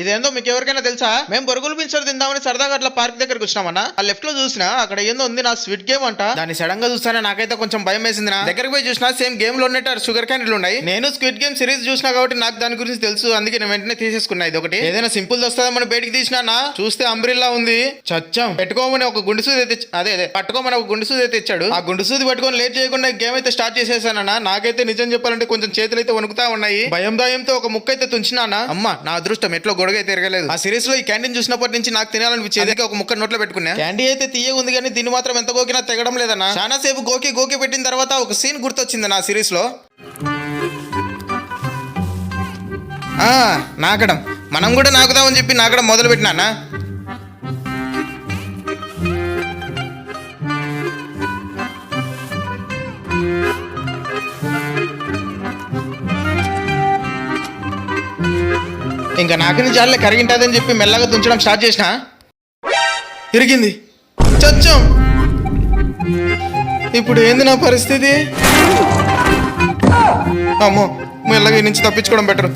ఇదేందో మీకు ఎవరికైనా తెలుసా? మేము బొరుగులు పిచ్చర్ తిందామని సరదాగా అట్లా పార్క్ దగ్గరకు వచ్చినామన్నా. ఆ లెఫ్ట్లో చూసినా అక్కడ ఏందో ఉంది నా స్వీట్ గేమ్ అంట. దాన్ని సడన్గా చూస్తానే నాకైతే కొంచెం భయం వేసింది నా దగ్గరికి పోయి చూసినా సేమ్ గేమ్లో ఉన్నట్టు షుగర్ క్యాండీలు ఉన్నాయి. నేను స్క్విడ్ గేమ్ సిరీస్ చూసినా కాబట్టి నాకు దాని గురించి తెలుసు. అందుకే నేను వెంటనే తీసేసుకున్నా ఇది ఒకటి ఏదైనా సింపుల్ వస్తుందని బయటికి తీసినా చూస్తే అంబ్రిల్లా ఉంది. చచ్చం. పెట్టుకోమని ఒక గుండు సూది అయితే అదే అదే. పట్టుకోమని ఒక గుండు సూది అయితే ఇచ్చాడు ఆ గుండు సూది పట్టుకొని లేట్ చేయకుండా గేమ్ అయితే స్టార్ట్ చేసేసానన్నా నాకైతే నిజం చెప్పాలంటే కొంచెం చేతులు అయితే వణుకుతా ఉన్నాయి. భయం భయంతో ఒక ముక్క అయితే తుంచినానా అమ్మ నా అదృష్టం ఎట్లో అయితే తిరగలేదు ఆ సిరీస్లో ఈ క్యాంటీన్ చూసినప్పటి నుంచి నాకు తినాలనిపించేది. ఒక ముక్క నోట్లో పెట్టుకున్నా. క్యాండీ అయితే తీయ ఉంది కానీ దీన్ని మాత్రం ఎంత గోకినా తెగడం లేదన్నా. చాలా సేపు గోకి గోకి పెట్టిన తర్వాత ఒక సీన్ గుర్తొచ్చింది నా సిరీస్లో ఆ, నాకడం మనం కూడా నాకుదామని చెప్పి నాకడం మొదలు పెట్టినానా ఇంకా నాకని జాలే కరిగింటుందని చెప్పి మెల్లగా తుంచడం స్టార్ట్ చేసిన? ఇరిగింది. చచ్చం. ఇప్పుడు ఏంది నా పరిస్థితి? అమ్మో మెల్లగా నుంచి తప్పించుకోవడం బెటర్